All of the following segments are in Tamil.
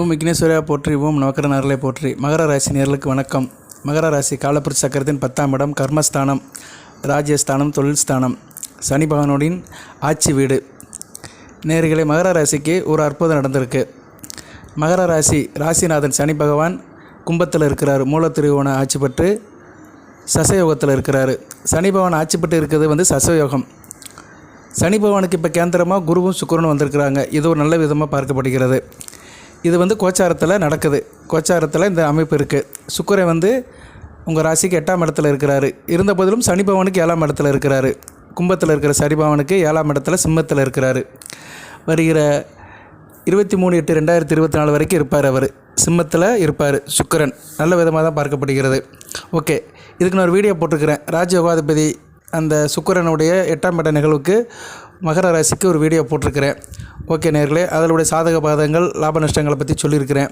ஓம் விக்னேஸ்வரியா போற்றி ஓம் நவக்கர நேரலை போற்றி. மகர ராசி நேர்களுக்கு வணக்கம். மகர ராசி காலப்புரி சக்கரத்தின் பத்தாம் இடம் கர்மஸ்தானம் ராஜ்யஸ்தானம் தொழில் ஸ்தானம் சனி பகவானுடைய ஆட்சி வீடு. நேர்களை மகர ராசிக்கு ஒரு அற்புதம் நடந்திருக்கு. மகர ராசி ராசிநாதன் சனி பகவான் கும்பத்தில் இருக்கிறார். மூலத்திருவோனை ஆட்சி பெற்று சசயோகத்தில் இருக்கிறார். சனி பகவான் ஆட்சி பெற்று இருக்கிறது வந்து சசயோகம். சனி பகவானுக்கு இப்போ கேந்திரமாக குருவும் சுக்கிரனும் வந்திருக்கிறாங்க. இது ஒரு நல்ல விதமாக பார்க்கப்படுகிறது. இது வந்து கோச்சாரத்தில் நடக்குது. கோச்சாரத்தில் இந்த அமைப்பு இருக்குது சுக்கரை வந்து உங்கள் ராசிக்கு எட்டாம் இடத்துல இருக்கிறாரு. இருந்த போதிலும் சனிபவனுக்கு ஏழாம் இடத்துல இருக்கிறாரு. கும்பத்தில் இருக்கிற சனிபவனுக்கு ஏழாம் இடத்துல சிம்மத்தில் இருக்கிறாரு. வருகிற இருபத்தி மூணு எட்டு ரெண்டாயிரத்தி இருபத்தி நாலு வரைக்கும் இருப்பார் அவர். சிம்மத்தில் இருப்பார் சுக்கரன். நல்ல விதமாக தான் பார்க்கப்படுகிறது. ஓகே இதுக்கு நான் ஒரு வீடியோ போட்டிருக்கிறேன். ராஜயோகாதிபதி அந்த சுக்கரனுடைய எட்டாம் இட நிகழ்வுக்கு மகர ராசிக்கு ஒரு வீடியோ போட்டிருக்கிறேன். ஓகே நேர்களே அதனுடைய சாதக பாதகங்கள் லாப நஷ்டங்களை பற்றி சொல்லியிருக்கிறேன்.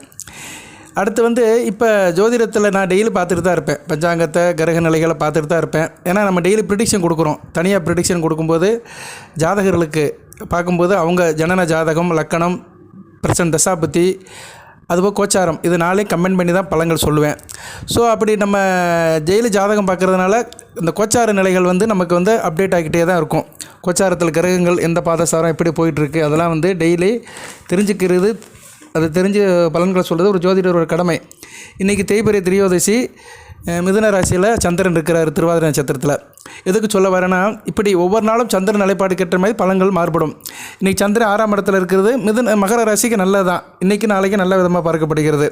அடுத்து வந்து இப்போ ஜோதிடத்தில் நான் டெய்லி பார்த்துட்டு தான் இருப்பேன். பஞ்சாங்கத்தை கிரக நிலைகளை பார்த்துட்டு தான் இருப்பேன். ஏன்னா நம்ம டெய்லி ப்ரிடிக்ஷன் கொடுக்குறோம். தனியாக ப்ரிடிக்ஷன் கொடுக்கும்போது ஜாதகர்களுக்கு பார்க்கும்போது அவங்க ஜனன ஜாதகம் லக்கணம் பிரசன்ட் தசாபதி அதுபோல் கோச்சாரம். இது நாளே கமெண்ட் பண்ணி தான் பழங்கள் சொல்லுவேன். ஸோ அப்படி நம்ம டெய்லி ஜாதகம் பார்க்குறதுனால இந்த கோச்சார நிலைகள் வந்து நமக்கு வந்து அப்டேட் ஆகிக்கிட்டே தான் இருக்கும். கோச்சாரத்தில் கிரகங்கள் எந்த பாதசாரம் எப்படி போயிட்டுருக்கு அதெல்லாம் வந்து டெய்லி தெரிஞ்சுக்கிறது அது தெரிஞ்சு பலன்களை சொல்கிறது ஒரு ஜோதிடர் ஒரு கடமை. இன்றைக்கி தேய்பிரை திரியோதசி மிதுன ராசியில் சந்திரன் இருக்கிறார் திருவாதிரை நட்சத்திரத்தில். எதுக்கு சொல்ல வரேன்னா இப்படி ஒவ்வொரு நாளும் சந்திரன் நிலைப்பாடு கேட்ட மாதிரி பழங்கள் மாறுபடும். இன்றைக்கி சந்திரன் ஆறாம் இடத்துல இருக்கிறது மிதுன மகர ராசிக்கு நல்லது தான் இன்றைக்கி நாளைக்கு நல்ல விதமாக பார்க்கப்படுகிறது.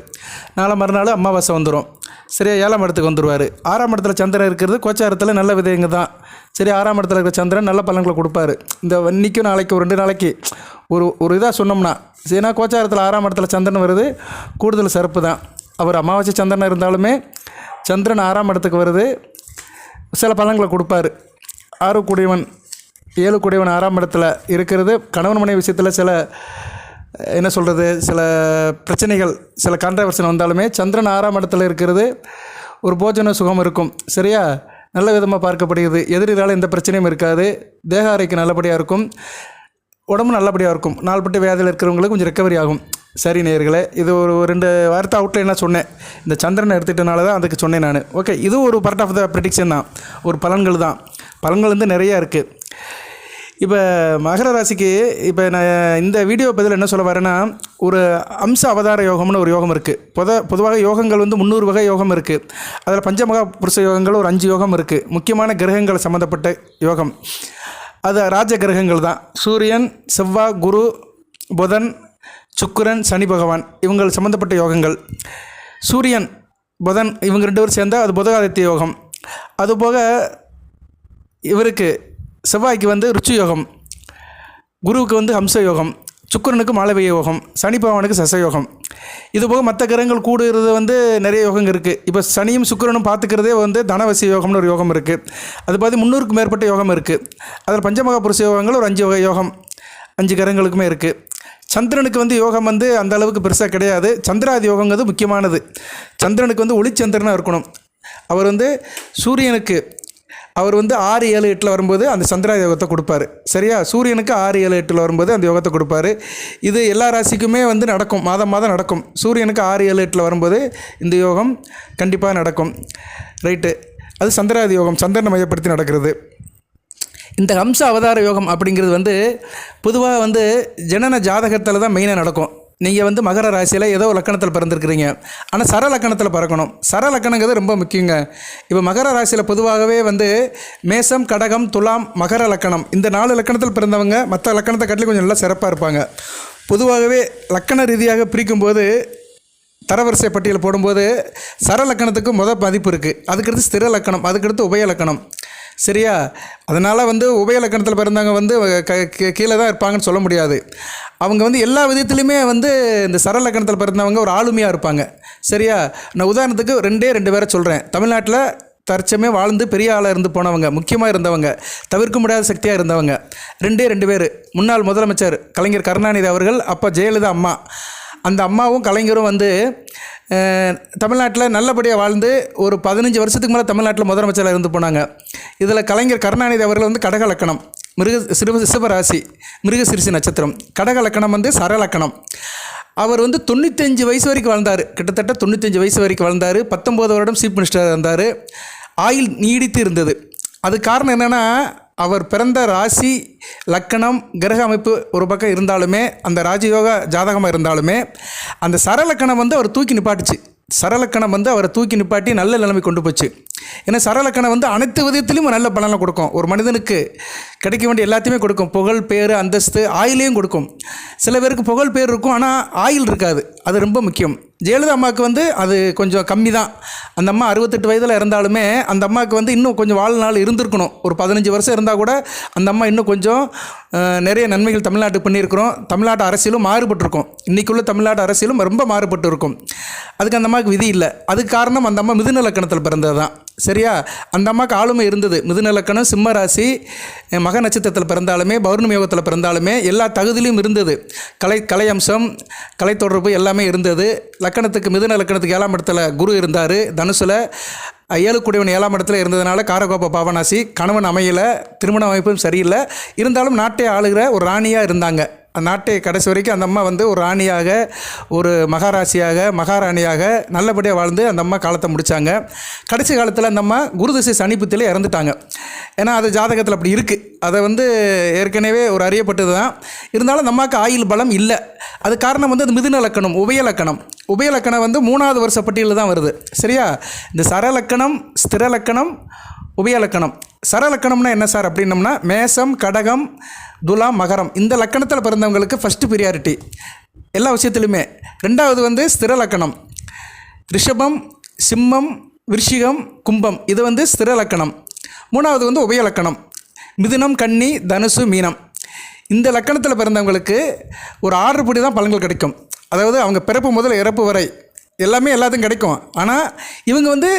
நாளை மறுநாள் அமாவாசை வந்துடும் சரியா ஏழாம் இடத்துக்கு வந்துடுவார் ஆறாம் இடத்துல சந்திரன் இருக்கிறது கோச்சாரத்தில் நல்ல விதைங்க தான் சரி ஆறாம் இடத்துல இருக்கிற சந்திரன் நல்ல பலன்களை கொடுப்பாரு. இந்த இன்றைக்கும் நாளைக்கு ஒரு ரெண்டு நாளைக்கு ஒரு ஒரு இதாக சொன்னோம்னா ஏன்னா கோச்சாரத்தில் ஆறாம் இடத்துல சந்திரன் வருது கூடுதல் சிறப்பு தான் அவர் அமாவாசை சந்திரன் இருந்தாலுமே சந்திரன் ஆறாம் இடத்துக்கு வருது. சில பலன்களை கொடுப்பாரு. ஆறு கூடியவன் ஏழு கூடியவன் ஆறாம் இடத்துல இருக்கிறது. கணவன் மனைவி விஷயத்தில் சில என்ன சொல்கிறது சில பிரச்சனைகள் சில கான்ட்ரவர்சன் வந்தாலுமே சந்திரன் ஆறாம் இடத்துல இருக்கிறது. ஒரு போஜன சுகம் இருக்கும். சரியா? நல்ல விதமாக பார்க்கப்படுகிறது. எதிரிகளால் எந்த பிரச்சனையும் இருக்காது. தேக ஆரோக்கியம் நல்லபடியாக இருக்கும். உடம்பு நல்லபடியாக இருக்கும். நாள்பட்டு வியாதியில் இருக்கிறவங்களுக்கு கொஞ்சம் ரெக்கவரி ஆகும். சரி நேயர்களே இது ஒரு ரெண்டு வார்த்தை அவுட்லைனாக சொன்னேன். இந்த சந்திரனை எடுத்துட்டனால தான் அதுக்கு சொன்னேன் நான். ஓகே இது ஒரு பார்ட் ஆஃப் த ப்ரிடிக்ஷன் தான். ஒரு பலன்கள் தான். பலன்கள் வந்து நிறையா இருக்குது இப்போ மகர ராசிக்கு இப்போ நான் இந்த வீடியோ பதில் என்ன சொல்ல வரேன்னா ஒரு அம்ச அவதார யோகம்னு ஒரு யோகம் இருக்குது பொத பொதுவாக யோகங்கள் வந்து முந்நூறு வகை யோகம் இருக்குது அதில் பஞ்சமகா புருஷ யோகங்கள் ஒரு அஞ்சு யோகம் இருக்குது முக்கியமான கிரகங்கள் சம்மந்தப்பட்ட யோகம். அது ராஜ கிரகங்கள் தான். சூரியன் செவ்வாய் குரு புதன் சுக்கிரன் சனி பகவான் இவங்கள் சம்மந்தப்பட்ட யோகங்கள். சூரியன் புதன் இவங்க ரெண்டு பேரும் சேர்ந்தால் அது புதகாதித்ய யோகம். அதுபோக இவருக்கு செவ்வாய்க்கு வந்து ருச்சி யோகம். குருவுக்கு வந்து ஹம்ச யோகம். சுக்கிரனுக்கு மாளவிய யோகம். சனி பகவானுக்கு சசயோகம் இது போக மற்ற கிரகங்கள் கூடுகிறது வந்து நிறைய யோகங்கள் இருக்குது இப்போ சனியும் சுக்கரனும் பார்த்துக்கிறதே வந்து தனவசி யோகம்னு ஒரு யோகம் இருக்குது அது பார்த்து முந்நூறுக்கும் மேற்பட்ட யோகம் இருக்குது அதில் பஞ்சமகா புருஷ யோகங்கள் ஒரு அஞ்சு வகை யோகம். அஞ்சு கிரகங்களுக்குமே இருக்குது சந்திரனுக்கு வந்து யோகம் வந்து அந்த அளவுக்கு பெருசாக கிடையாது. சந்திராதி யோகங்கிறது முக்கியமானது. சந்திரனுக்கு வந்து ஒளிச்சந்திரனாக இருக்கணும். அவர் வந்து சூரியனுக்கு அவர் வந்து ஆறு ஏழு எட்டில் வரும்போது அந்த சந்திரா யோகத்தை கொடுப்பாரு. சரியா? சூரியனுக்கு ஆறு ஏழு எட்டில் வரும்போது அந்த யோகத்தை கொடுப்பாரு. இது எல்லா ராசிக்குமே வந்து நடக்கும். மாதம் மாதம் நடக்கும். சூரியனுக்கு ஆறு ஏழு எட்டில் வரும்போது இந்த யோகம் கண்டிப்பாக நடக்கும். ரைட்டு. அது சந்திராதி யோகம். சந்திரனை மையப்படுத்தி நடக்கிறது. இந்த ஹம்ச அவதார யோகம் அப்படிங்கிறது வந்து பொதுவாக வந்து ஜனன ஜாதகத்தில் தான் மெயினாக நடக்கும். நீங்கள் வந்து மகர ராசியில் ஏதோ லக்கணத்தில் பிறந்திருக்கிறீங்க. ஆனால் சர லக்கணத்தில் பிறக்கணும். சர லக்கணங்கிறது ரொம்ப முக்கியங்க. இப்போ மகர ராசியில் பொதுவாகவே வந்து மேசம் கடகம் துலாம் மகர லக்கணம். இந்த நாலு லக்கணத்தில் பிறந்தவங்க மற்ற லக்கணத்தை காட்டிலும் கொஞ்சம் நல்லா சிறப்பாக இருப்பாங்க. பொதுவாகவே லக்கண ரீதியாக பிரிக்கும்போது தரவரிசை பட்டியல் போடும்போது சர லக்கணத்துக்கு மொதல் மதிப்பு இருக்குது அதுக்கடுத்து ஸ்திர லக்கணம் அதுக்கடுத்து உபய லக்கணம். சரியா? அதனால் வந்து உபயலக்கணத்தில் பிறந்தவங்க வந்து க கீ- கீழே தான் இருப்பாங்கன்னு சொல்ல முடியாது. அவங்க வந்து எல்லா விதத்துலையுமே வந்து இந்த சரலக்கணத்தில் பிறந்தவங்க ஒரு ஆளுமையாக இருப்பாங்க. சரியா? நான் உதாரணத்துக்கு ரெண்டே ரெண்டு பேரை சொல்கிறேன் தமிழ்நாட்டில் தற்சமே வாழ்ந்து பெரிய ஆளாக இருந்து போனவங்க முக்கியமாக இருந்தவங்க தவிர்க்க முடியாத சக்தியாக இருந்தவங்க ரெண்டே ரெண்டு பேர். முன்னாள் முதலமைச்சர் கலைஞர் கருணாநிதி அவர்கள் அப்போ ஜெயலலிதா அம்மா. அந்த அம்மாவும் கலைஞரும் வந்து தமிழ்நாட்டில் நல்லபடியாக வாழ்ந்து ஒரு பதினஞ்சு வருஷத்துக்கு மேலே தமிழ்நாட்டில் முதலமைச்சராக இருந்து போனாங்க. இதில் கலைஞர் கருணாநிதி அவர்கள் வந்து கடகலக்கணம் மிருக சிறு சிவராசி மிருகசிரிசி நட்சத்திரம் கடகலக்கணம் வந்து சரலக்கணம் அவர் வந்து தொண்ணூத்தஞ்சு வயசு வரைக்கும் வாழ்ந்தார். கிட்டத்தட்ட தொண்ணூத்தஞ்சு வயசு வரைக்கும் வாழ்ந்தார். பத்தொம்போது வருடம் சீஃப் மினிஸ்டராக இருந்தார். ஆயுள் நீடித்து இருந்தது. அது காரணம் என்னென்னா அவர் பிறந்த ராசி லக்கணம் கிரக அமைப்பு ஒரு பக்கம் இருந்தாலுமே அந்த ராஜயோக ஜாதகமாக இருந்தாலுமே அந்த சரலக்கணம் வந்து அவர் தூக்கி நிப்பாட்டுச்சு. சரலக்கணம் வந்து அவரை தூக்கி நிப்பாட்டி நல்ல நிலைமை கொண்டு போச்சு. ஏன்னா சரலக்கணம் வந்து அனைத்து விதத்திலையும் நல்ல பலனை கொடுக்கும். ஒரு மனிதனுக்கு கிடைக்க வேண்டிய எல்லாத்தையுமே கொடுக்கும். புகழ் பேர் அந்தஸ்து ஆயிலையும் கொடுக்கும். சில பேருக்கு புகழ் பேர் இருக்கும். ஆனால் ஆயில் இருக்காது. அது ரொம்ப முக்கியம். ஜெயலலிதா அம்மாவுக்கு வந்து அது கொஞ்சம் கம்மி தான். அந்த அம்மா அறுபத்தெட்டு வயதில் இருந்தாலுமே அந்த அம்மாவுக்கு வந்து இன்னும் கொஞ்சம் வாழ்நாள் இருந்திருக்கணும். ஒரு பதினஞ்சு வருஷம் இருந்தால் கூட அந்த அம்மா இன்னும் கொஞ்சம் நிறைய நன்மைகள் தமிழ்நாட்டுக்கு பண்ணியிருக்கிறோம். தமிழ்நாட்டு அரசியலும் மாறுபட்டிருக்கும். இன்றைக்குள்ள தமிழ்நாட்டு அரசியலும் ரொம்ப மாறுபட்டு இருக்கும் அதுக்கு அந்த அம்மாவுக்கு விதி இல்லை. அதுக்கு காரணம் அந்த அம்மா மிதுநலக்கணத்தில் பிறந்தது தான் சரியா? அந்த அம்மாவுக்கு ஆளுமை இருந்தது. மிதுநலக்கணம் சிம்ம ராசி மக நட்சத்திரத்தில் பிறந்தாலுமே பௌர்ணமி யோகத்தில் பிறந்தாலுமே எல்லா தகுதியிலும் இருந்தது. கலை கலை அம்சம் கலை தொடர்பு எல்லாமே இருந்தது. லக்கணத்துக்கு மிதுன லக்கணத்துக்கு ஏழாம் இடத்துல குரு இருந்தார் தனுசில். ஏழு கூடியவன் ஏழாம் இடத்துல இருந்ததுனால காரகோப பாவனாசி கணவன் அமையல திருமண அமைப்பும் சரியில்லை. இருந்தாலும் நாட்டை ஆளுகிற ஒரு ராணியாக இருந்தாங்க. நாட்டை கடைசி வரைக்கும் அந்த அம்மா வந்து ஒரு ராணியாக ஒரு மகாராசியாக மகாராணியாக நல்லபடியாக வாழ்ந்து அந்த அம்மா காலத்தை முடித்தாங்க கடைசி காலத்தில் அந்த அம்மா குருதிசை சனிப்புத்திலே இறந்துட்டாங்க. ஏன்னா அது ஜாதகத்தில் அப்படி இருக்குது அதை வந்து ஏற்கனவே ஒரு அறியப்பட்டது தான் இருந்தாலும் அந்த அம்மாவுக்கு ஆயுள் பலம் இல்லை. அது காரணம் வந்து அது மிதுன லக்கணம் உபயலக்கணம் உபயலக்கணம் வந்து மூணாவது வருஷ பட்டியலில் தான் வருது. சரியா? இந்த சரலக்கணம் ஸ்திரலக்கணம் உபயலக்கணம். சரலக்கணம்னா என்ன சார் அப்படின்னம்னா மேசம் கடகம் துலாம் மகரம். இந்த லக்கணத்தில் பிறந்தவங்களுக்கு ஃபஸ்ட்டு ப்ரியாரிட்டி எல்லா விஷயத்துலையுமே ரெண்டாவது வந்து ஸ்திர லக்கணம். ரிஷபம் சிம்மம் விருஷிகம் கும்பம். இது வந்து ஸ்திர லக்கணம். மூணாவது வந்து உபயலக்கணம். மிதுனம் கன்னி தனுசு மீனம். இந்த லக்கணத்தில் பிறந்தவங்களுக்கு ஒரு ஆர்டர் படி தான் பலன்கள் கிடைக்கும். அதாவது அவங்க பிறப்பு முதல் இறப்பு வரை எல்லாமே எல்லாத்துக்கும் கிடைக்கும். ஆனால் இவங்க வந்து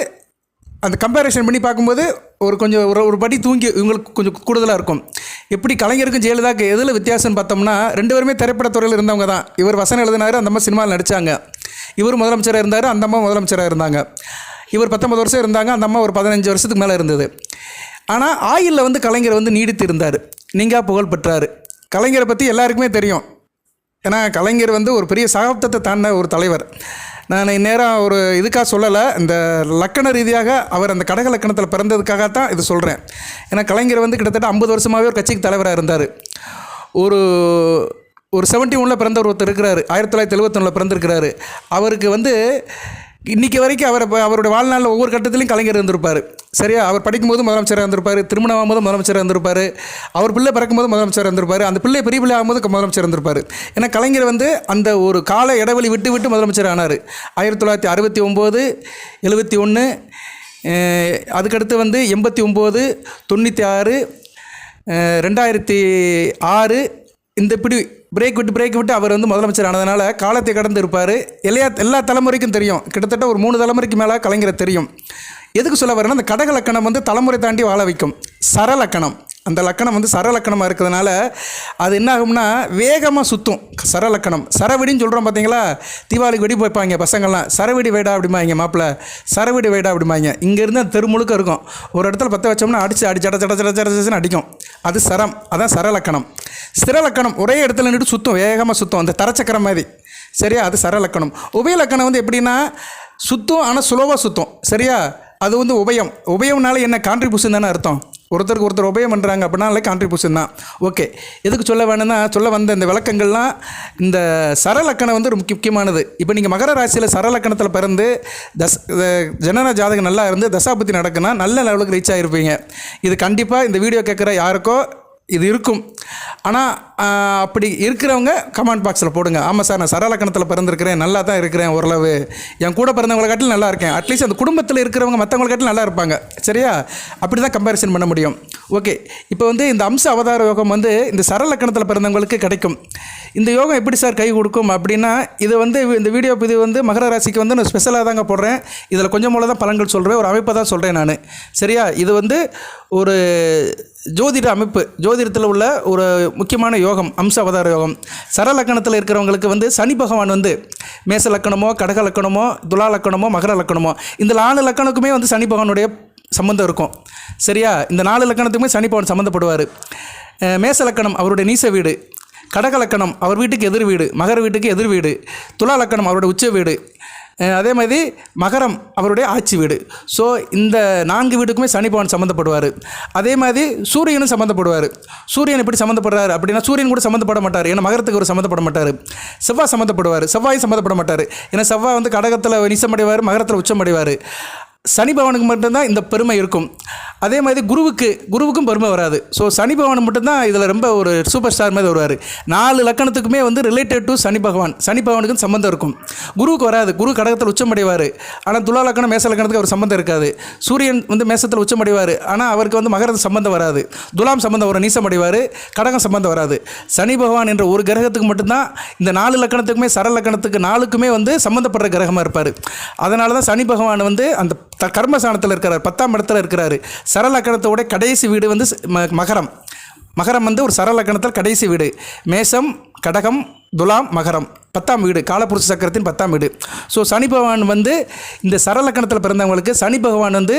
அந்த கம்பேரிசன் பண்ணி பார்க்கும்போது ஒரு கொஞ்சம் ஒரு ஒரு படி தூங்கி இவங்களுக்கு கொஞ்சம் கூடுதலாக இருக்கும். எப்படி கலைஞருக்கும் ஜெயலலிதாக்கு எதில் வித்தியாசம்னு பார்த்தோம்னா ரெண்டு பேருமே திரைப்படத்துறையில் இருந்தவங்க தான். இவர் வசனம் எழுதினார் அந்த அம்மா சினிமாவில் நடித்தாங்க இவர் முதலமைச்சராக இருந்தார் அந்த அம்மா முதலமைச்சராக இருந்தாங்க. இவர் பத்தொம்பது வருஷம் இருந்தாங்க அந்த அம்மா ஒரு பதினஞ்சு வருஷத்துக்கு மேலே இருந்தது. ஆனால் ஆயிலில் வந்து கலைஞர் வந்து நீடித்து இருந்தார். நீங்கள் புகழ் பெற்றார். கலைஞரை பற்றி எல்லாருக்குமே தெரியும். ஏன்னா கலைஞர் வந்து ஒரு பெரிய சகாப்தத்தை தாண்டின ஒரு தலைவர். நான் இந்நேரம் ஒரு இதுக்காக சொல்லலை. இந்த லக்கண ரீதியாக அவர் அந்த கடக லக்கணத்தில் பிறந்ததுக்காகத்தான் இது சொல்கிறேன் ஏன்னா கலைஞர் வந்து கிட்டத்தட்ட ஐம்பது வருஷமாகவே ஒரு கட்சிக்கு தலைவராக இருந்தார். ஒரு ஒரு செவன்ட்டி ஒனில் பிறந்தவர் ஒருத்தர் இருக்கிறாரு. ஆயிரத்தி தொள்ளாயிரத்தி எழுபத்தொன்னில் பிறந்திருக்கிறாரு. அவருக்கு வந்து இன்றைக்கி வரைக்கும் அவர் அவருடைய வாழ்நாளில் ஒவ்வொரு கட்டத்திலையும் கலைஞர் இருந்திருப்பார். சரியா? அவர் படிக்கும்போது முதலமைச்சராக இருந்திருப்பார். திருமணம் ஆகும்போது முதலமைச்சராக இருந்திருப்பார். அவர் பிள்ளை பிறக்கும்போது முதலமைச்சராக இருந்திருப்பார். அந்த பிள்ளை பெரிய பிள்ளை ஆகும்போது முதலமைச்சர் இருந்திருப்பார். ஏன்னா கலைஞர் வந்து அந்த ஒரு கால இடைவெளி விட்டு விட்டு முதலமைச்சர் ஆனார். ஆயிரத்தி தொள்ளாயிரத்தி அறுபத்தி ஒம்பது எழுபத்தி ஒன்று அதுக்கடுத்து வந்து எண்பத்தி ஒம்பது தொண்ணூற்றி ஆறு ரெண்டாயிரத்தி ஆறு இந்த இப்படி பிரேக் விட்டு பிரேக் விட்டு அவர் வந்து முதலமைச்சர் ஆனதுனால காலத்தை கடந்து இருப்பார். எல்லா எல்லா தலைமுறைக்கும் தெரியும். கிட்டத்தட்ட ஒரு மூணு தலைமுறைக்கு மேலே கலைஞரை தெரியும். எதுக்கு சொல்ல வரேன்னா அந்த கடக லக்கணம் வந்து தலைமுறை தாண்டி வாழ வைக்கும். சரலக்கணம். அந்த லக்கணம் வந்து சரலக்கணமாக இருக்கிறதுனால அது என்ன ஆகும்னா வேகமாக சுற்றும் சரலக்கணம் சரவெடின்னு சொல்கிறோம் பார்த்தீங்களா தீபாவளிக்கு வெடி போய்ப்பாங்க பசங்கள்லாம். சரவெடி வைடா அப்படிம்பாங்க மாப்பிள்ள. சரவெடி வைடா அப்படிம்பாங்க. இங்கேருந்து அது தெரு முழுக்க இருக்கும். ஒரு இடத்துல பற்ற வச்சோம்னா அடிச்சு அடிச்சு அடச்சு சட சட சட அடிக்கும். அது சரம். அதான் சரலக்கணம் சிரலக்கணம் ஒரே இடத்துல நின்று சுற்றும் வேகமாக சுற்றும் அந்த தரச்சக்கரம் மாதிரி. சரியா? அது சரலக்கணம் உபயலக்கணம் வந்து எப்படின்னா சுற்றும் ஆனால் சுலோவாக சுற்றும் சரியா? அது வந்து உபயம். உபயம்னால என்ன? கான்ட்ரிபியூஷன் தானே அர்த்தம். ஒருத்தருக்கு ஒருத்தர் உபயம் பண்ணுறாங்க அப்படின்னால கான்ட்ரிபியூஷன் தான். ஓகே எதுக்கு சொல்ல வேணும்னா சொல்ல வந்த இந்த விளக்கங்கள்லாம் இந்த சரலக்கணம் வந்து ரொம்ப முக்கியமானது. இப்போ நீங்கள் மகர ராசியில் சரலக்கணத்தில் பிறந்து தஸ் ஜனன ஜாதகம் நல்லா இருந்து தசாபத்தி நடக்குன்னா நல்ல லெவலுக்கு ரீச் ஆகிருப்பீங்க இது கண்டிப்பாக இந்த வீடியோ கேட்குற யாருக்கோ இது இருக்கும். ஆனால் அப்படி இருக்கிறவங்க கமெண்ட் பாக்ஸில் போடுங்க. ஆமாம் சார் நான் சரலக்கணத்தில் பிறந்திருக்கிறேன் நல்லா தான் இருக்கிறேன் ஓரளவு. என் கூட பிறந்தவங்களை காட்டிலும் நல்லா இருக்கேன். அட்லீஸ்ட் அந்த குடும்பத்தில் இருக்கிறவங்க மற்றவங்களை காட்டிலும் நல்லா இருப்பாங்க. சரியா? அப்படி தான் கம்பேரிசன் பண்ண முடியும். ஓகே இப்போ வந்து இந்த அம்ச அவதார யோகம் வந்து இந்த சரலக்கணத்தில் பிறந்தவங்களுக்கு கிடைக்கும். இந்த யோகம் எப்படி சார் கை கொடுக்கும் அப்படின்னா இது வந்து இந்த வீடியோ இது வந்து மகர ராசிக்கு வந்து நான் ஸ்பெஷலாக தாங்க போடுறேன். இதில் கொஞ்சம் மூலம் தான் பலன்கள் சொல்கிறேன் ஒரு அமைப்பை தான் சொல்கிறேன் நான். சரியா? இது வந்து ஒரு ஜோதிட அமைப்பு ஜோதிடத்தில் உள்ள ஒரு முக்கியமான யோகம் அம்ச அவதார யோகம். சரலக்கணத்தில் இருக்கிறவங்களுக்கு வந்து சனி பகவான் வந்து மேச லக்கணமோ கடக லக்கணமோ துலா லக்கணமோ மகர லக்கணமோ இந்த நாலு லக்கணக்குமே வந்து சனி பகவானுடைய சம்மந்தம் இருக்கும். சரியா? இந்த நாலு லக்கணத்துக்குமே சனி பகவான் சம்மந்தப்படுவார் மேச லக்கணம் அவருடைய நீச வீடு. கடக லக்கணம் அவர் வீட்டுக்கு எதிர் வீடு மகர வீட்டுக்கு எதிர் வீடு. துலா லக்கணம் அவருடைய உச்ச வீடு. அதே மாதிரி மகரம் அவருடைய ஆட்சி வீடு. ஸோ இந்த நான்கு வீட்டுக்குமே சனி சம்மந்தப்படுவார். அதே மாதிரி சூரியனும் சம்மந்தப்படுவார். சூரியன் எப்படி சம்மந்தப்படுறாரு அப்படின்னா சூரியன் கூட சம்மந்தப்பட மாட்டார். ஏன்னா மகரத்துக்கு ஒரு சம்மந்தப்பட மாட்டார். செவ்வாய் சம்மந்தப்படுவார். செவ்வாய் சம்மந்தப்பட மாட்டார். ஏன்னா செவ்வாய் வந்து கடகத்தில் நிசமடைவார் மகரத்தில் உச்சமடைவார் சனி பகவானுக்கு மட்டும்தான் இந்த பெருமை இருக்கும். அதே மாதிரி குருவுக்கு குருவுக்கும் பெருமை வராது. ஸோ சனி பகவான் மட்டும்தான் இதில் ரொம்ப ஒரு சூப்பர் ஸ்டார் மாதிரி வருவார். நாலு லக்கணத்துக்குமே வந்து ரிலேட்டட் டு சனி பகவான். சனி பகவானுக்கும் சம்மந்தம் இருக்கும். குருவுக்கு வராது. குரு கடகத்தில் உச்சமடைவார். ஆனால் துலா லக்கணம் மேச லக்கணத்துக்கு அவர் சம்மந்தம் இருக்காது. சூரியன் வந்து மேசத்தில் உச்சமடைவார். ஆனால் அவருக்கு வந்து மகரத்து சம்மந்தம் வராது. துலாம் சம்மந்தம் வரும் நீசம் அடைவார் கடகம் சம்மந்தம் வராது. சனி பகவான் என்ற ஒரு கிரகத்துக்கு மட்டும்தான் இந்த நாலு லக்கணத்துக்குமே சர லக்கணத்துக்கு நாலுக்குமே வந்து சம்மந்தப்படுற கிரகமாக இருப்பார். அதனால தான் சனி பகவான் வந்து அந்த த கர்மஸ்தானத்தில் இருக்கிறார் பத்தாம் இடத்துல இருக்கிறாரு. சரலக்கணத்தோட கடைசி வீடு வந்து மகரம். மகரம் வந்து ஒரு சரலக்கணத்தில் கடைசி வீடு. மேசம் கடகம் துலாம் மகரம். பத்தாம் வீடு காலப்புருஷ சக்கரத்தின் பத்தாம் வீடு. ஸோ சனி பகவான் வந்து இந்த சரலக்கணத்தில் பிறந்தவங்களுக்கு சனி பகவான் வந்து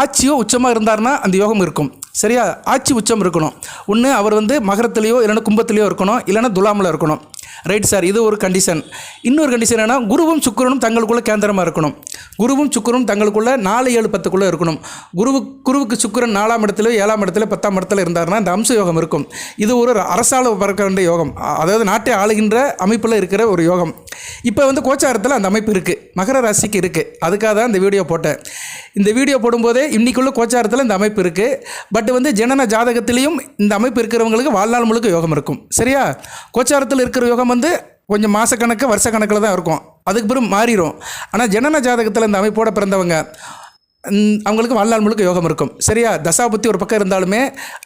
ஆட்சியோ உச்சமாக இருந்தார்னா அந்த யோகம் இருக்கும். சரியா? ஆட்சி உச்சம் இருக்கணும். ஒன்று அவர் வந்து மகரத்துலேயோ இல்லைன்னா கும்பத்துலேயோ இருக்கணும். இல்லைன்னா துலாமில் இருக்கணும். ரைட் சார் இது ஒரு கண்டிஷன் இன்னொரு கண்டிஷன் என்னென்னா குருவும் சுக்கிரனும் தங்களுக்குள்ள கேந்திரமாக இருக்கணும். குருவும் சுக்கிரனும் தங்களுக்குள்ள நாலு ஏழு பத்துக்குள்ளே இருக்கணும். குருவு குருவுக்கு சுக்கிரன் நாலாம் இடத்துல ஏழாம் இடத்துல பத்தாம் இடத்துல இருந்தாருன்னா இந்த அம்ச யோகம் இருக்கும். இது ஒரு அரசால பறக்க வேண்டிய யோகம் அதாவது நாட்டை ஆளுகின்ற அமைப்பில் இருக்கிற ஒரு யோகம். இப்போ வந்து கோச்சாரத்தில் அந்த அமைப்பு இருக்குது மகர ராசிக்கு இருக்குது அதுக்காக தான் இந்த வீடியோ போட்டேன். இந்த வீடியோ போடும்போதே இன்றைக்குள்ள கோச்சாரத்தில் இந்த அமைப்பு இருக்குது பட் வந்து ஜனன ஜாதகத்திலையும் இந்த அமைப்பு இருக்கிறவங்களுக்கு வாழ்நாள் முழுக்க யோகம் இருக்கும். சரியா? கோச்சாரத்தில் இருக்கிற யோகம் வந்து கொஞ்சம் மாதக்கணக்கு வருஷ கணக்கில் தான் இருக்கும். அதுக்கு பிறகு மாறிடும் ஆனால் ஜனன ஜாதகத்தில் இந்த அமைப்போட பிறந்தவங்க அவங்களுக்கு வாழ்நாள் முழுக்க யோகம் இருக்கும். சரியா? தசாபுத்தி ஒரு பக்கம் இருந்தாலுமே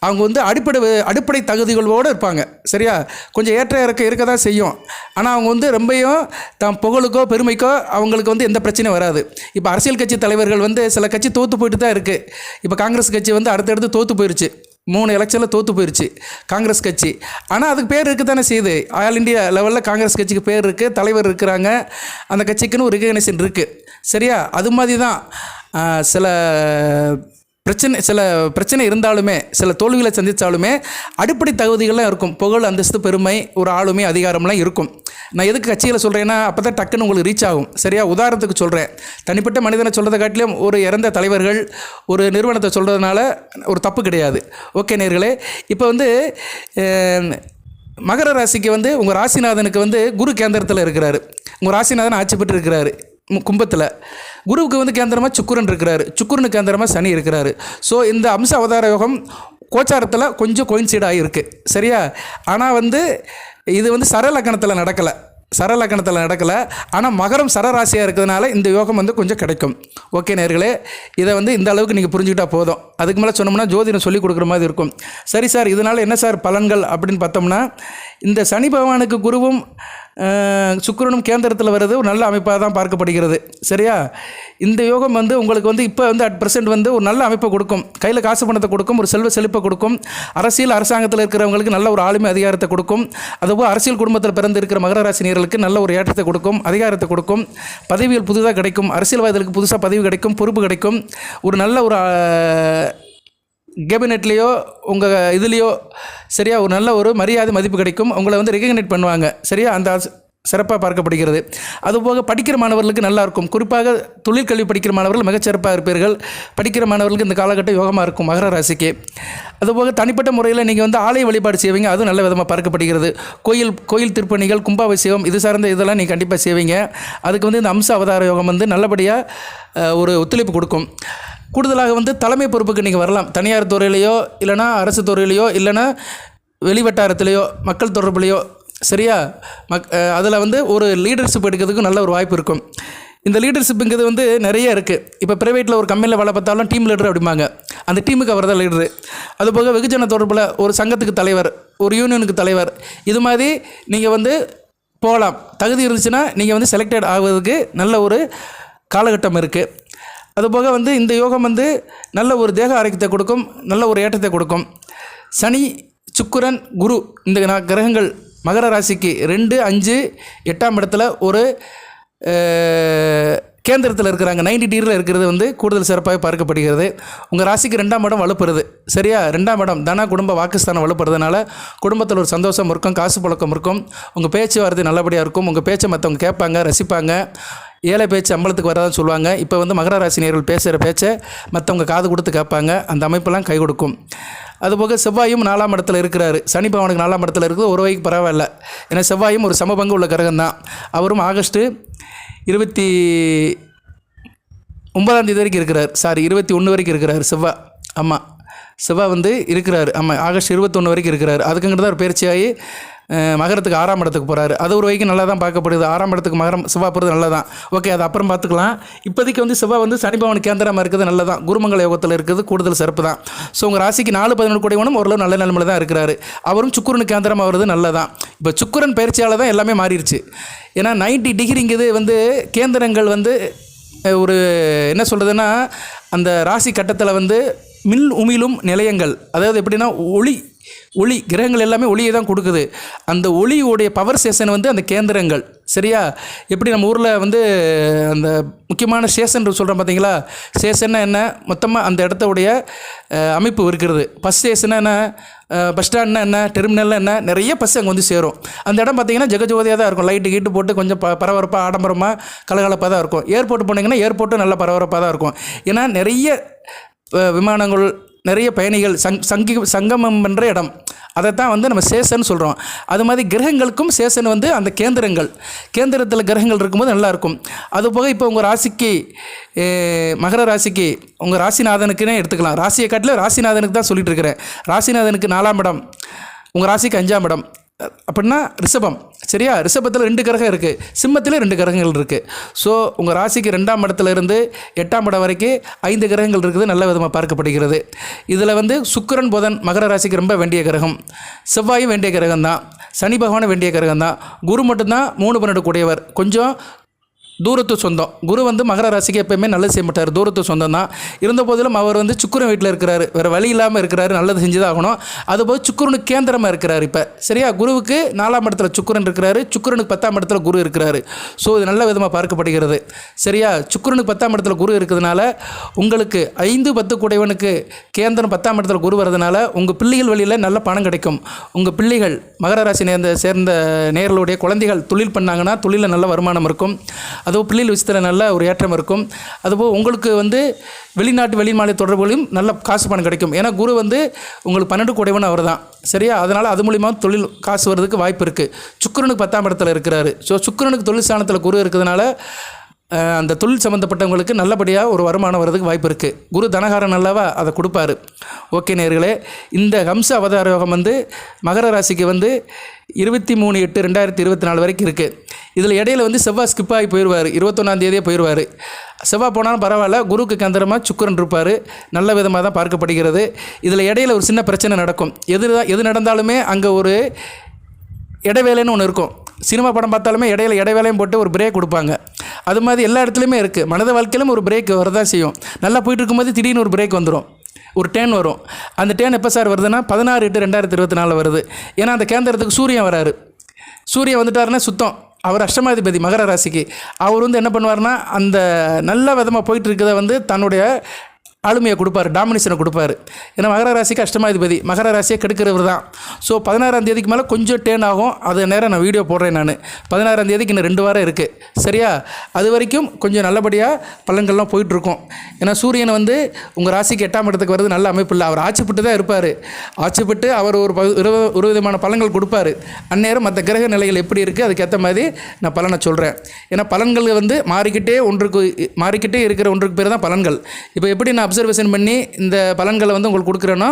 அவங்க வந்து அடிப்படை அடிப்படை தகுதிகளோடு இருப்பாங்க. சரியா? கொஞ்சம் ஏற்ற இறக்க இருக்க தான் செய்யும். ஆனால் அவங்க வந்து ரொம்பையும் தம் புகழுக்கோ பெருமைக்கோ அவங்களுக்கு வந்து எந்த பிரச்சனையும் வராது. இப்போ அரசியல் கட்சி தலைவர்கள் வந்து சில கட்சி தோற்று போயிட்டு தான் இருக்குது இப்போ காங்கிரஸ் கட்சி வந்து அடுத்தடுத்து தோற்று போயிருச்சு. மூணு எலெக்ஷனில் தோற்று போயிடுச்சு காங்கிரஸ் கட்சி. ஆனால் அதுக்கு பேர் இருக்க தானே செய்யுது. ஆல் இந்தியா லெவலில் காங்கிரஸ் கட்சிக்கு பேர் இருக்குது தலைவர் இருக்கிறாங்க. அந்த கட்சிக்குன்னு ஒரு ரெகக்னேஷன் இருக்குது சரியா? அது மாதிரி தான் சில பிரச்சனை சில பிரச்சனை இருந்தாலுமே சில தோல்விகளை சந்தித்தாலுமே அடிப்படை தகுதிகள்லாம் இருக்கும். புகழ் அந்தஸ்து பெருமை ஒரு ஆளுமை அதிகாரம்லாம் இருக்கும். நான் எதுக்கு கட்சியில் சொல்கிறேன்னா அப்போ தான் டக்குன்னு உங்களுக்கு ரீச் ஆகும். சரியா? உதாரணத்துக்கு சொல்கிறேன் தனிப்பட்ட மனிதனை சொல்கிறத காட்டிலும் ஒரு இறந்த தலைவர்கள் ஒரு நிறுவனத்தை சொல்கிறதுனால ஒரு தப்பு கிடையாது. ஓகே நேர்களே. இப்போ வந்து மகர ராசிக்கு வந்து உங்கள் ராசிநாதனுக்கு வந்து குரு கேந்திரத்தில் இருக்கிறாரு. உங்கள் ராசிநாதன் ஆட்சி பெற்று இருக்கிறாரு கும்பத்தில். குருவுக்கு வந்து கேந்திரமாக சுக்குரன் இருக்கிறாரு. சுக்குரனுக்கு கேந்திரமாக சனி இருக்கிறாரு. ஸோ இந்த அம்ச அவதார யோகம் கோச்சாரத்தில் கொஞ்சம் கோயின்சைட் ஆகியிருக்கு சரியா? ஆனால் வந்து இது வந்து சரலக்கணத்தில் நடக்கலை. சரலக்கணத்தில் நடக்கலை. ஆனால் மகரம் சரராசியாக இருக்கிறதுனால இந்த யோகம் வந்து கொஞ்சம் கிடைக்கும். ஓகே நேர்களே? இதை வந்து இந்த அளவுக்கு நீங்கள் புரிஞ்சுக்கிட்டா போதும். அதுக்கு மேலே சொன்னோம்னா ஜோதிடம் சொல்லி கொடுக்குற மாதிரி இருக்கும். சரி சார் இதனால் என்ன சார் பலன்கள் அப்படின்னு பார்த்தோம்னா இந்த சனி பகவானுக்கு குருவும் சுக்கிரனும் கேந்திரத்தில் வர்றது ஒரு நல்ல அமைப்பாக தான் பார்க்கப்படுகிறது. சரியா? இந்த யோகம் வந்து உங்களுக்கு வந்து இப்போ வந்து அட் ப்ரெசென்ட் வந்து ஒரு நல்ல அமைப்பை கொடுக்கும். கையில் காசு பணத்தை கொடுக்கும் ஒரு செல்வ செழிப்பை கொடுக்கும். அரசியல் அரசாங்கத்தில் இருக்கிறவங்களுக்கு நல்ல ஒரு ஆளுமை அதிகாரத்தை கொடுக்கும். அதுபோல் அரசியல் குடும்பத்தில் பிறந்து இருக்கிற மகர ராசினியர்களுக்கு நல்ல ஒரு ஏற்றத்தை கொடுக்கும் அதிகாரத்தை கொடுக்கும். பதவிகள் புதுதாக கிடைக்கும். அரசியல்வாதிகளுக்கு புதுசாக பதவி கிடைக்கும் பொறுப்பு கிடைக்கும். ஒரு நல்ல ஒரு கேபினெட்லேயோ உங்கள் இதுலேயோ சரியா ஒரு நல்ல ஒரு மரியாதை மதிப்பு கிடைக்கும். உங்களை வந்து ரெகக்னேட் பண்ணுவாங்க. சரியா? அந்த சிறப்பாக பார்க்கப்படுகிறது. அதுபோக படிக்கிற மாணவர்களுக்கு நல்லா இருக்கும். குறிப்பாக தொழிற்கல்வி படிக்கிற மாணவர்கள் மிகச்சிறப்பாக இருப்பீர்கள். படிக்கிற மாணவர்களுக்கு இந்த காலகட்டம் யோகமாக இருக்கும் மகர ராசிக்கு. அதுபோக தனிப்பட்ட முறையில் நீங்கள் வந்து ஆலய வழிபாடு செய்வீங்க. அதுவும் நல்ல விதமாக பார்க்கப்படுகிறது. கோயில் கோயில் திருப்பணிகள் கும்பாபிஷேகம் இது சார்ந்த இதெல்லாம் நீங்கள் கண்டிப்பாக செய்வீங்க. அதுக்கு வந்து இந்த அம்ச அவதார யோகம் வந்து நல்லபடியாக ஒரு ஒத்துழைப்பு கொடுக்கும். கூடுதலாக வந்து தலைமை பொறுப்புக்கு நீங்கள் வரலாம். தனியார் துறையிலையோ இல்லைனா அரசு துறையிலையோ இல்லைனா வெளிவட்டாரத்திலையோ மக்கள் தொடர்புலையோ சரியா? மக் அதில் வந்து ஒரு லீடர்ஷிப் எடுக்கிறதுக்கு நல்ல ஒரு வாய்ப்பு இருக்கும். இந்த லீடர்ஷிப்புங்கிறது வந்து நிறைய இருக்குது இப்போ ப்ரைவேட்டில் ஒரு கம்பெனியில் வேலை பார்த்தாலும் டீம் லீடர் அப்படிம்பாங்க. அந்த டீமுக்கு அவர் தான் லீடரு அதுபோக வெகுஜன தொடர்பில் ஒரு சங்கத்துக்கு தலைவர் ஒரு யூனியனுக்கு தலைவர் இது மாதிரி நீங்கள் வந்து போகலாம். தகுதி இருந்துச்சுன்னா நீங்கள் வந்து செலக்டட் ஆகுறதுக்கு நல்ல ஒரு காலகட்டம் இருக்குது அதுபோக வந்து இந்த யோகம் வந்து நல்ல ஒரு தேக ஆரோக்கியத்தை கொடுக்கும் நல்ல ஒரு ஏற்றத்தை கொடுக்கும். சனி சுக்குரன் குரு இந்த கிரகங்கள் மகர ராசிக்கு ரெண்டு அஞ்சு எட்டாம் இடத்துல ஒரு கேந்திரத்தில் இருக்கிறாங்க. நைன்டி டிகிரியில் இருக்கிறது வந்து கூடுதல் சிறப்பாக பார்க்கப்படுகிறது. உங்கள் ராசிக்கு ரெண்டாம் இடம் வலுப்புறது. சரியா? ரெண்டாம் இடம் தன குடும்ப வாக்குஸ்தானம் வலுப்புறதுனால குடும்பத்தில் ஒரு சந்தோஷம் இருக்கும் காசு புழக்கம் இருக்கும். உங்கள் பேச்சு வார்த்தை நல்லபடியாக இருக்கும். உங்கள் பேச்சை மற்றவங்க கேட்பாங்க ரசிப்பாங்க. ஏழை பேச்சு அம்பலத்துக்கு வரதான் சொல்லுவாங்க. இப்போ வந்து மகர ராசினியர்கள் பேசுகிற பேச்சை மற்றவங்க காது கொடுத்து கேட்பாங்க. அந்த அமைப்பெல்லாம் கை கொடுக்கும். அதுபோக செவ்வாயும் நாலாம் இடத்துல இருக்கிறாரு. சனி பவனுக்கு நாலாம் இடத்துல இருக்குது. ஒரு வகைக்கு பரவாயில்ல. ஏன்னா செவ்வாயும் ஒரு சமபங்கு உள்ள கிரகம் தான் அவரும் ஆகஸ்ட்டு இருபத்தி ஒன்பதாம் தேதி வரைக்கும் இருக்கிறார். சாரி இருபத்தி ஒன்று வரைக்கும் இருக்கிறார் செவ்வா. ஆமாம் செவ்வா வந்து இருக்கிறார். ஆமாம் ஆகஸ்ட் இருபத்தொன்று வரைக்கும் இருக்கிறார். அதுக்குங்கிட்ட தான் ஒரு பயிற்சியாகி மகரத்துக்கு ஆறாம் இடத்துக்கு போகிறாரு அது ஒரு வரைக்கும் நல்லா தான் பார்க்கப்படுது. ஆறாம் இடத்துக்கு மகரம் செவ்வாய் போகிறது நல்லா தான் ஓகே அது அப்புறம் பார்த்துக்கலாம். இப்போதைக்கு வந்து செவ்வாய் வந்து சனிபவன் கேந்திரமாக இருக்கிறது நல்லதான். தான் குருமங்கல யோகத்தில் இருக்குது கூடுதல் சிறப்பு தான். ஸோ உங்கள் ராசிக்கு நாலு பதினொன்று கூடியவனும் ஓரளவு நல்ல நிலமையில் தான் இருக்கிறாரு. அவரும் சுக்குரனு கேந்திரமாக வருது நல்லதான். இப்போ சுக்குரன் பயிற்சியால் தான் எல்லாமே மாறிடுச்சு ஏன்னா நைன்டி டிகிரிங்கிறது வந்து கேந்திரங்கள் வந்து ஒரு என்ன சொல்கிறதுன்னா அந்த ராசி கட்டத்தில் வந்து மின் உமிழும் நிலையங்கள். அதாவது எப்படின்னா ஒளி ஒளி கிரகங்கள் எல்லாமே ஒளியை தான் கொடுக்குது. அந்த ஒளியோடைய பவர் ஸ்டேஷன் வந்து அந்த கேந்திரங்கள். சரியா? எப்படி நம்ம ஊரில் வந்து அந்த முக்கியமான ஸ்டேஷன் சொல்கிறோம் பார்த்தீங்களா ஸ்டேஷன்னா என்ன? மொத்தமாக அந்த இடத்தோடைய அமைப்பு இருக்கிறது. பஸ் ஸ்டேஷனாக என்ன? பஸ் ஸ்டாண்ட்னா என்ன? டெர்மினல்னா என்ன? நிறைய பஸ் அங்கே வந்து சேரும். அந்த இடம் பார்த்தீங்கன்னா ஜெகஜோதியாக தான் இருக்கும். லைட்டு கீட்டு போட்டு கொஞ்சம் ப பரபரப்பாக ஆடம்பரமாக கலகலப்பாக தான் இருக்கும். ஏர்போர்ட் போனீங்கன்னா ஏர்போர்ட்டும் நல்ல பரபரப்பாக தான் இருக்கும். ஏன்னா நிறைய விமானங்கள் நிறைய பயணிகள் சங் சங்கி சங்கமம் என்ற இடம். அதைத்தான் வந்து நம்ம சேஷன் சொல்கிறோம் அது மாதிரி கிரகங்களுக்கும் சேஷன் வந்து அந்த கேந்திரங்கள். கேந்திரத்தில் கிரகங்கள் இருக்கும்போது நல்லாயிருக்கும் அதுபோக இப்போ உங்கள் ராசிக்கு மகர ராசிக்கு உங்கள் ராசிநாதனுக்குன்னே எடுத்துக்கலாம். ராசியை காட்டில் ராசிநாதனுக்கு தான் சொல்லிகிட்டு இருக்கிறேன். ராசிநாதனுக்கு நாலாம் இடம் உங்கள் ராசிக்கு அஞ்சாம் இடம். அப்படின்னா ரிஷபம். சரியா? ரிஷபத்தில் ரெண்டு கிரகம் இருக்குது சிம்மத்தில் ரெண்டு கிரகங்கள் இருக்குது ஸோ உங்கள் ராசிக்கு ரெண்டாம் இடத்துல இருந்து எட்டாம் இடம் வரைக்கும் ஐந்து கிரகங்கள் இருக்குது. நல்ல விதமாக பார்க்கப்படுகிறது. இதில் வந்து சுக்கிரன் புதன் மகர ராசிக்கு ரொம்ப வேண்டிய கிரகம். செவ்வாயும் வேண்டிய கிரகம் தான் சனி பகவானும் வேண்டிய கிரகம் தான் குரு மட்டும்தான் மூணு பன்னெண்டு கூடியவர். கொஞ்சம் தூரத்து சொந்தம். குரு வந்து மகர ராசிக்கு எப்பயுமே நல்லது செய்ய மாட்டார். தூரத்து சொந்தம் தான் இருந்த போதிலும் அவர் வந்து சுக்குரன் வீட்டில் இருக்கிறார். வேறு வழி இல்லாமல் இருக்கிறாரு. நல்லது செஞ்சு தான் ஆகணும். அதுபோல் சுக்குரனுக்கு கேந்திரமாக இருக்கிறார் இப்போ. சரியா? குருவுக்கு நாலாம் இடத்துல சுக்குரன் இருக்கிறாரு. சுக்குரனுக்கு பத்தாம் இடத்துல குரு இருக்கிறாரு. ஸோ இது நல்ல விதமாக பார்க்கப்படுகிறது. சரியா? சுக்குரனுக்கு பத்தாம் இடத்துல குரு இருக்கிறதுனால உங்களுக்கு ஐந்து பத்து கூடையவனுக்கு கேந்திரம் பத்தாம் இடத்துல குரு வரதுனால உங்கள் பிள்ளைகள் வழியில் நல்ல பணம் கிடைக்கும். உங்கள் பிள்ளைகள் மகர ராசி நேர்ந்த சேர்ந்த நேர்களுடைய குழந்தைகள் தொழில் பண்ணாங்கன்னா தொழிலில் நல்ல வருமானம் இருக்கும். அதுவும் பிள்ளைகள் விஷயத்தில் நல்ல ஒரு ஏற்றம் இருக்கும். அதுபோல் உங்களுக்கு வந்து வெளிநாட்டு வெளிமாநில தொடர்புகளையும் நல்ல காசு பணம் கிடைக்கும். ஏன்னா குரு வந்து உங்களுக்கு பன்னெண்டு குடைவன் அவர் தான் சரியா? அதனால் அது மூலிமா தொழில் காசு வர்றதுக்கு வாய்ப்பு இருக்குது சுக்கிரனுக்கு பத்தாம் இடத்துல இருக்கிறாரு. ஸோ சுக்கரனுக்கு தொழில் ஸ்தானத்தில் குரு இருக்கிறதுனால அந்த தொழில் சம்மந்தப்பட்டவங்களுக்கு நல்லபடியாக ஒரு வருமானம் வர்றதுக்கு வாய்ப்பு இருக்குது குரு தனகாரன் நல்லாவா அதை கொடுப்பாரு. ஓகே நேர்களே இந்த ஹம்ச அவதார யோகம் வந்து மகர ராசிக்கு வந்து இருபத்தி மூணு எட்டு ரெண்டாயிரத்தி இருபத்தி நாலு வரைக்கும் இருக்குது இதில் இடையில வந்து செவ்வாய் ஸ்கிப் ஆகி போயிடுவார் இருபத்தொன்னாந்தேதியே போயிடுவார் செவ்வாய் போனாலும் பரவாயில்ல குருவுக்கு கந்தரமாக சுக்கரன் இருப்பார். நல்ல விதமாக தான் பார்க்கப்படுகிறது. இதில் இடையில ஒரு சின்ன பிரச்சனை நடக்கும். எது எது நடந்தாலுமே அங்கே ஒரு இடைவேளைன்னு ஒன்று இருக்கும். சினிமா படம் பார்த்தாலுமே இடையில இடைவேளையும் போட்டு ஒரு பிரேக் கொடுப்பாங்க. அது மாதிரி எல்லா இடத்துலையுமே இருக்குது மனித வாழ்க்கையிலும் ஒரு பிரேக் வரதான் செய்யும். நல்லா போயிட்டு இருக்கும்போது திடீர்னு ஒரு பிரேக் வந்துடும் ஒரு டேன் வரும். அந்த டேன் எப்போ சார் வருதுன்னா பதினாறு எட்டு ரெண்டாயிரத்தி இருபத்தி நாலில் வருது. ஏன்னா அந்த கேந்திரத்துக்கு சூரியன் வராரு. சூரியன் வந்துட்டாருன்னா சுத்தம். அவர் அஷ்டமாதிபதி மகர ராசிக்கு. அவர் வந்து என்ன பண்ணுவார்னா அந்த நல்ல விதமாக போயிட்டு இருக்கிறத வந்து தன்னுடைய ஆளுமையை கொடுப்பார் டாமினேஷனை கொடுப்பாரு. ஏன்னா மகர ராசிக்கு அஷ்டமாதிபதி. மகர ராசியை கெடுக்கிறவர் தான். ஸோ பதினாறாம் தேதிக்கு மேலே கொஞ்சம் டேன் ஆகும். அது நேரம் நான் வீடியோ போடுறேன் நான். பதினாறாம் தேதிக்கு இன்னும் ரெண்டு வாரம் இருக்குது சரியா? அது வரைக்கும் கொஞ்சம் நல்லபடியாக பலன்கள்லாம் போயிட்டுருக்கும். ஏன்னா சூரியன் வந்து உங்கள் ராசிக்கு எட்டாம் இடத்துக்கு வருது நல்ல அமைப்பு இல்லை அவர் ஆட்சிப்பட்டு தான் இருப்பார். ஆட்சிப்பட்டு அவர் ஒரு ஒரு ஒரு விதமான பலன்கள் கொடுப்பாரு. அந்நேரம் மற்ற கிரக நிலைகள் எப்படி இருக்குது அதுக்கேற்ற மாதிரி நான் பலனை சொல்கிறேன் ஏன்னா பலன்கள் வந்து மாறிக்கிட்டே ஒன்றுக்கு மாறிக்கிட்டே இருக்கிற ஒன்றுக்கு பேர் தான் பலன்கள். இப்போ எப்படி நான் அப்சர்வேஷன் பண்ணி இந்த பலன்களை வந்து உங்களுக்கு கொடுக்குறேனோ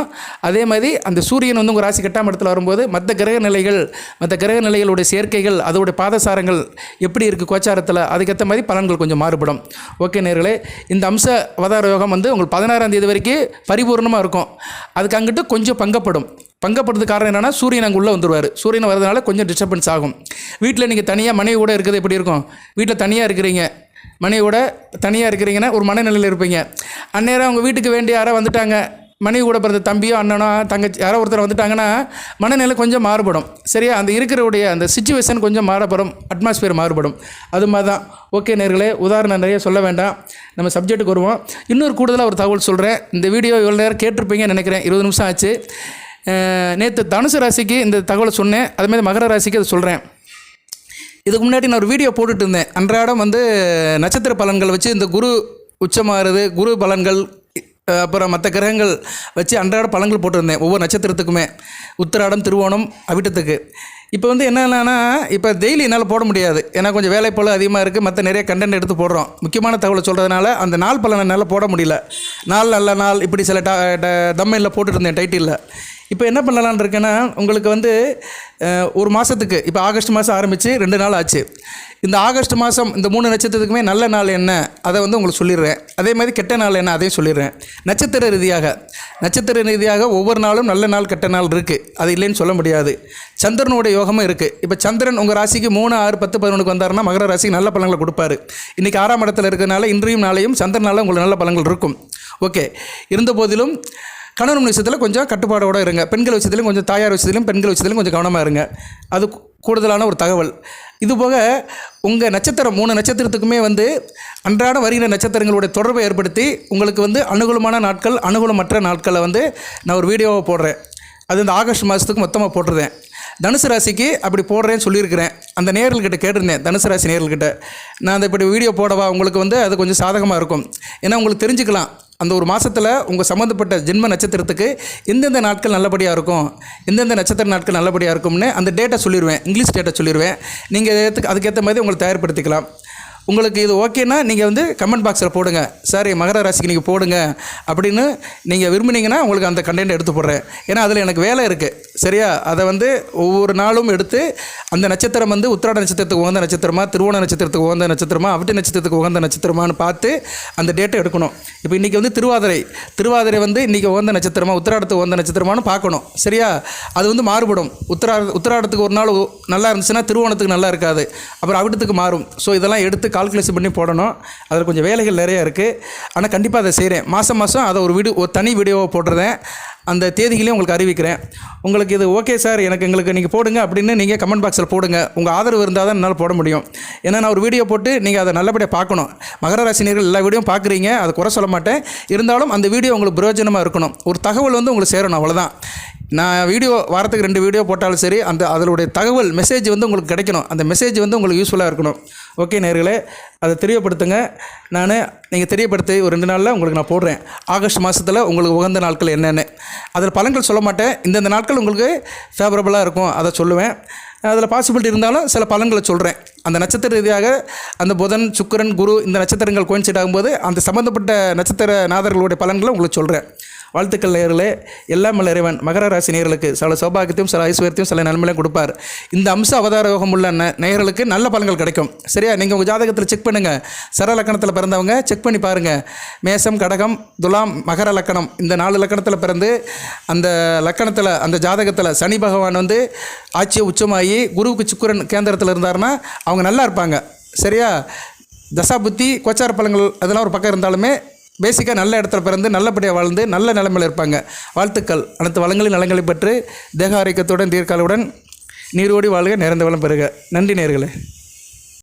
அதே மாதிரி அந்த சூரியன் வந்து உங்கள் ராசி கெட்டாம் இடத்துல வரும்போது மற்ற கிரக நிலைகள் மற்ற கிரக நிலைகளுடைய சேர்க்கைகள் அதோடைய பாதசாரங்கள் எப்படி இருக்குது கோச்சாரத்தில் அதுக்கேற்ற மாதிரி பலன்கள் கொஞ்சம் மாறுபடும். ஓகே நேர்களே இந்த அம்ச அவதார யோகம் வந்து உங்களுக்கு பதினாறாம் தேதி வரைக்கும் பரிபூர்ணமாக இருக்கும். அதுக்கு அங்கிட்டு கொஞ்சம் பங்கப்படும். பங்கப்படுறது காரணம் என்னென்னா சூரியன் அங்கே உள்ளே வந்துடுவார் சூரியன் வரதுனால கொஞ்சம் டிஸ்டர்பன்ஸ் ஆகும். வீட்டில் நீங்கள் தனியாக மனைவி கூட இருக்கிறது எப்படி இருக்கும்? வீட்டில் தனியாக இருக்கிறீங்க. மனைவியோட தனியாக இருக்கிறீங்கன்னா ஒரு மனநிலையில் இருப்பீங்க. அந்நேரம் அவங்க வீட்டுக்கு வேண்டிய யாராக வந்துட்டாங்க. மனைவி கூட பிறந்த தம்பியோ அண்ணனோ தங்கச்சி யாரோ ஒருத்தர் வந்துட்டாங்கன்னா மனநிலை கொஞ்சம் மாறுபடும். சரியா? அந்த இருக்கிறவுடைய அந்த சுச்சுவேஷன் கொஞ்சம் மாறப்படும். அட்மாஸ்பியர் மாறுபடும். அது மாதிரி தான் ஓகே நேர்களே உதாரணம் நிறைய சொல்ல வேண்டாம். நம்ம சப்ஜெக்ட்டுக்கு வருவோம். இன்னொரு கூடுதலாக ஒரு தகவல் சொல்கிறேன் இந்த வீடியோ இவ்வளோ நேரம் கேட்டிருப்பீங்கன்னு நினைக்கிறேன். இருபது நிமிஷம் ஆச்சு. நேற்று தனுசு ராசிக்கு இந்த தகவலை சொன்னேன். அதுமாதிரி மகர ராசிக்கு அதை சொல்கிறேன் இதுக்கு முன்னாடி நான் ஒரு வீடியோ போட்டுட்டு இருந்தேன். அன்றாடம் வந்து நட்சத்திர பலன்கள் வச்சு இந்த குரு உச்சமாறுது குரு பலன்கள் அப்புறம் மற்ற கிரகங்கள் வச்சு அன்றாட பலன்கள் போட்டிருந்தேன். ஒவ்வொரு நட்சத்திரத்துக்குமே. உத்திராடம் திருவோணம் அவிட்டத்துக்கு. இப்போ வந்து என்னென்னா இப்போ டெய்லி என்னால் போட முடியாது. ஏன்னா கொஞ்சம் வேலை போல அதிகமாக இருக்குது மற்ற நிறைய கண்டென்ட் எடுத்து போடுறோம். முக்கியமான தகவலை சொல்கிறதுனால அந்த நாள் பலனை என்னால் போட முடியல. நாள் நல்ல நாள் இப்படி சில தம்மையில் போட்டுட்டு இருந்தேன் டைட்டிலில் இப்போ என்ன பண்ணலான்னு இருக்கேன்னா உங்களுக்கு வந்து ஒரு மாதத்துக்கு இப்போ ஆகஸ்ட் மாதம் ஆரம்பித்து ரெண்டு நாள் ஆச்சு. இந்த ஆகஸ்ட் மாதம் இந்த மூணு நட்சத்திரத்துக்குமே நல்ல நாள் என்ன அதை வந்து உங்களுக்கு சொல்லிடுறேன். அதே மாதிரி கெட்ட நாள் என்ன அதையும் சொல்லிடுறேன். நட்சத்திர ரீதியாக நட்சத்திர ரீதியாக ஒவ்வொரு நாளும் நல்ல நாள் கெட்ட நாள் இருக்குது அது இல்லைன்னு சொல்ல முடியாது. சந்திரனுடைய யோகமும் இருக்குது இப்போ சந்திரன் உங்கள் ராசிக்கு மூணு ஆறு பத்து பதினொன்றுக்கு வந்தாருன்னா மகர ராசிக்கு நல்ல பலன்களை கொடுப்பாரு. இன்றைக்கி ஆறாம் இடத்துல இருக்கிறனால இன்றையும் நாளையும் சந்திரனால உங்களுக்கு நல்ல பலன்கள் இருக்கும். ஓகே. இருந்த போதிலும் கணவன் விஷயத்தில் கொஞ்சம் கட்டுப்பாடோடு இருங்க. பெண்கள் விஷயத்துலையும் கொஞ்சம் தாயார் விஷயத்துலையும் பெண்கள் விஷயத்துலையும் கொஞ்சம் கவனமாக இருங்க. அது கூடுதலான ஒரு தகவல். இது போக உங்கள் நட்சத்திரம் மூணு நட்சத்திரத்துக்குமே வந்து அன்றாட வருகிற நட்சத்திரங்களுடைய தொடர்பை ஏற்படுத்தி உங்களுக்கு வந்து அனுகூலமான நாட்கள் அனுகூலமற்ற நாட்களை வந்து நான் ஒரு வீடியோவை போடுறேன். அது இந்த ஆகஸ்ட் மாதத்துக்கு மொத்தமாக போட்டிருந்தேன். தனுசு ராசிக்கு அப்படி போடுறேன்னு சொல்லியிருக்கிறேன். அந்த நேர்கள்கிட்ட கேட்டிருந்தேன் தனுசு ராசி நேர்கள்கிட்ட நான் அந்த இப்படி வீடியோ போடவா? உங்களுக்கு வந்து அது கொஞ்சம் சாதகமாக இருக்கும். ஏன்னா உங்களுக்கு தெரிஞ்சுக்கலாம் அந்த ஒரு மாதத்தில் உங்கள் சம்மந்தப்பட்ட ஜென்ம நட்சத்திரத்துக்கு எந்தெந்த நாட்கள் நல்லபடியாக இருக்கும் எந்தெந்த நட்சத்திர நாட்கள் நல்லபடியாக இருக்கும்னு அந்த டேட்டா சொல்லிடுவேன் இங்கிலீஷ் டேட்டா சொல்லிடுவேன் நீங்கள் அதுக்கு அதுக்கேற்ற மாதிரி உங்களை தயார்படுத்திக்கலாம். உங்களுக்கு இது ஓகேன்னா நீங்கள் வந்து கமெண்ட் பாக்ஸில் போடுங்க. சார் மகர ராசிக்கு நீங்கள் போடுங்க அப்படின்னு நீங்கள் விரும்புனீங்கன்னா உங்களுக்கு அந்த கண்டென்ட் எடுத்து போடுறேன். ஏன்னா அதில் எனக்கு வேலை இருக்குது சரியா? அதை வந்து ஒவ்வொரு நாளும் எடுத்து அந்த நட்சத்திரம் வந்து உத்திராட நட்சத்திரத்துக்கு உகந்த நட்சத்திரமா திருவோண நட்சத்திரத்துக்கு உகந்த நட்சத்திரமா அவட்டி நட்சத்திரத்துக்கு உகந்த நட்சத்திரமான்னு பார்த்து அந்த டேட்டை எடுக்கணும். இப்போ இன்றைக்கி வந்து திருவாதிரை. திருவாதிரை வந்து இன்றைக்கி உகந்த நட்சத்திரமா உத்திராடத்துக்கு உகந்த நட்சத்திரமானு பார்க்கணும். சரியா? அது வந்து மாறுபடும். உத்திரா உத்திராடத்துக்கு ஒரு நாள் நல்லா இருந்துச்சுன்னா திருவோணத்துக்கு நல்லா இருக்காது. அப்புறம் அவிட்டத்துக்கு மாறும். ஸோ இதெல்லாம் எடுத்து கால்குலேஷன் பண்ணி போடணும். அதில் கொஞ்சம் வேலைகள் நிறைய இருக்குது ஆனால் கண்டிப்பாக அதை செய்கிறேன் மாதம் மாதம் அதை ஒரு வீடியோ ஒரு தனி வீடியோவை போடுறேன் அந்த தேதிகளையும் உங்களுக்கு அறிவிக்கிறேன். உங்களுக்கு இது ஓகே சார் எனக்கு எங்களுக்கு நீங்கள் போடுங்க அப்படின்னு நீங்கள் கமெண்ட் பாக்ஸில் போடுங்க. உங்கள் ஆதரவு இருந்தால் தான் என்னால் போட முடியும். ஏன்னா நான் ஒரு வீடியோ போட்டு நீங்கள் அதை நல்லபடியாக பார்க்கணும். மகர ராசினியர்கள் எல்லா வீடியோவும் பார்க்குறீங்க. அதை குறை சொல்ல மாட்டேன். இருந்தாலும் அந்த வீடியோ உங்களுக்கு பிரயோஜனமாக இருக்கணும். ஒரு தகவல் வந்து உங்களுக்கு சேரணும். அவ்வளோதான் நான் வீடியோ வாரத்துக்கு ரெண்டு வீடியோ போட்டாலும் சரி அந்த அதனுடைய தகவல் மெசேஜ் வந்து உங்களுக்கு கிடைக்கணும். அந்த மெசேஜ் வந்து உங்களுக்கு யூஸ்ஃபுல்லாக இருக்கணும். ஓகே நேர்களே அதை தெரியப்படுத்துங்க. நான் நீங்கள் தெரியப்படுத்தி ஒரு ரெண்டு நாளில் உங்களுக்கு நான் போடுறேன். ஆகஸ்ட் மாதத்தில் உங்களுக்கு உகந்த நாட்கள் என்னென்னு. அதில் பலன்கள் சொல்ல மாட்டேன். இந்தந்த நாட்கள் உங்களுக்கு ஃபேவரபுளாக இருக்கும் அதை சொல்லுவேன். அதில் பாசிபிலிட்டி இருந்தாலும் சில பலன்களை சொல்கிறேன் அந்த நட்சத்திர ரீதியாக அந்த புதன் சுக்கிரன் குரு இந்த நட்சத்திரங்கள் கோயின்சைட் ஆகும்போது அந்த சம்மந்தப்பட்ட நட்சத்திர நாதர்களுடைய பலன்களை உங்களுக்கு சொல்கிறேன் வாழ்த்துக்கள் நேயர்களே. எல்லாம் இறைவன். மகர ராசி நேயர்களுக்கு சில சௌபாகியத்தையும் சில ஐஸ்வர்யத்தையும் சில நன்மையும் கொடுப்பார். இந்த அம்ச அவதார யோகம் உள்ள ந- நேயர்களுக்கு நல்ல பலன்கள் கிடைக்கும். சரியா? நீங்கள் உங்கள் ஜாதகத்தில் செக் பண்ணுங்கள் சர லக்கணத்தில் பிறந்தவங்க செக் பண்ணி பாருங்கள் மேசம் கடகம் துலாம் மகர லக்கணம். இந்த நாலு லக்கணத்தில் பிறந்து அந்த லக்கணத்தில் அந்த ஜாதகத்தில் சனி பகவான் வந்து ஆட்சியை உச்சமாகி குருவுக்கு சுக்கிரன் கேந்திரத்தில் இருந்தாருன்னா அவங்க நல்லா இருப்பாங்க. சரியா? தசா புத்தி கோச்சார பழங்கள் அதெல்லாம் ஒரு பக்கம் இருந்தாலுமே பேசிக்காக நல்ல இடத்துல பிறந்து நல்லபடியாக வாழ்ந்து நல்ல நிலைமையில் இருப்பாங்க. வாழ்த்துக்கள். அனைத்து வளங்களின் நலங்களை பெற்று தேக ஆரோக்கியத்துடன் தீர்க்காலுடன் நீரோடி வாழ்க நிறைந்த வளம் பெறுக. நன்றி நேர்களே.